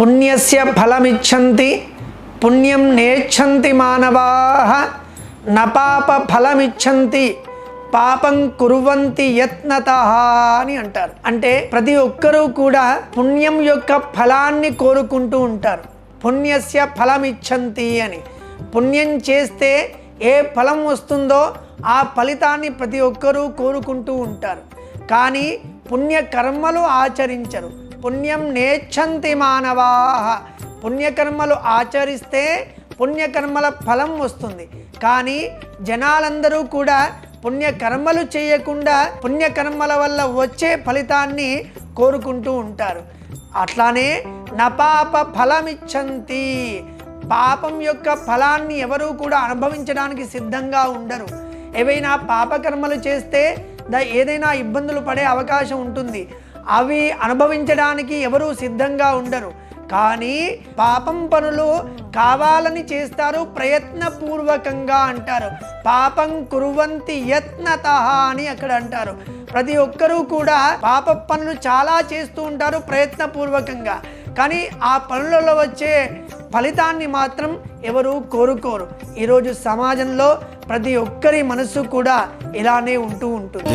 పుణ్యస్య ఫలమిచ్చంతి పుణ్యం నేచ్చంతి మానవా నపాప ఫలమిచ్చంతి పాపం కురువంతి యత్నత అని అంటారు. అంటే ప్రతి ఒక్కరూ కూడా పుణ్యం యొక్క ఫలాన్ని కోరుకుంటూ ఉంటారు. పుణ్యస్య ఫలమిచ్చంతి అని. పుణ్యం చేస్తే ఏ ఫలం వస్తుందో ఆ ఫలితాన్ని ప్రతి ఒక్కరూ కోరుకుంటూ ఉంటారు. కానీ పుణ్యకర్మలు ఆచరించరు. పుణ్యం నేచ్చంతి మానవా. పుణ్యకర్మలు ఆచరిస్తే పుణ్యకర్మల ఫలం వస్తుంది. కానీ జనాలందరూ కూడా పుణ్యకర్మలు చేయకుండా పుణ్యకర్మల వల్ల వచ్చే ఫలితాన్ని కోరుకుంటూ ఉంటారు. అట్లానే నపాప ఫలమిచ్చంతి. పాపం యొక్క ఫలాన్ని ఎవరూ కూడా అనుభవించడానికి సిద్ధంగా ఉండరు. ఏవైనా పాపకర్మలు చేస్తే ఏదైనా ఇబ్బందులు పడే అవకాశం ఉంటుంది. అవి అనుభవించడానికి ఎవరూ సిద్ధంగా ఉండరు. కానీ పాపం పనులు కావాలని చేస్తారు ప్రయత్నపూర్వకంగా అంటారు. పాపం కురువంతి యత్నత అని అక్కడ అంటారు. ప్రతి ఒక్కరూ కూడా పాప పనులు చాలా చేస్తూ ఉంటారు ప్రయత్నపూర్వకంగా. కానీ ఆ పనులలో వచ్చే ఫలితాన్ని మాత్రం ఎవరు కోరుకోరు. ఈరోజు సమాజంలో ప్రతి ఒక్కరి మనసు కూడా ఇలానే ఉంటూ ఉంటుంది.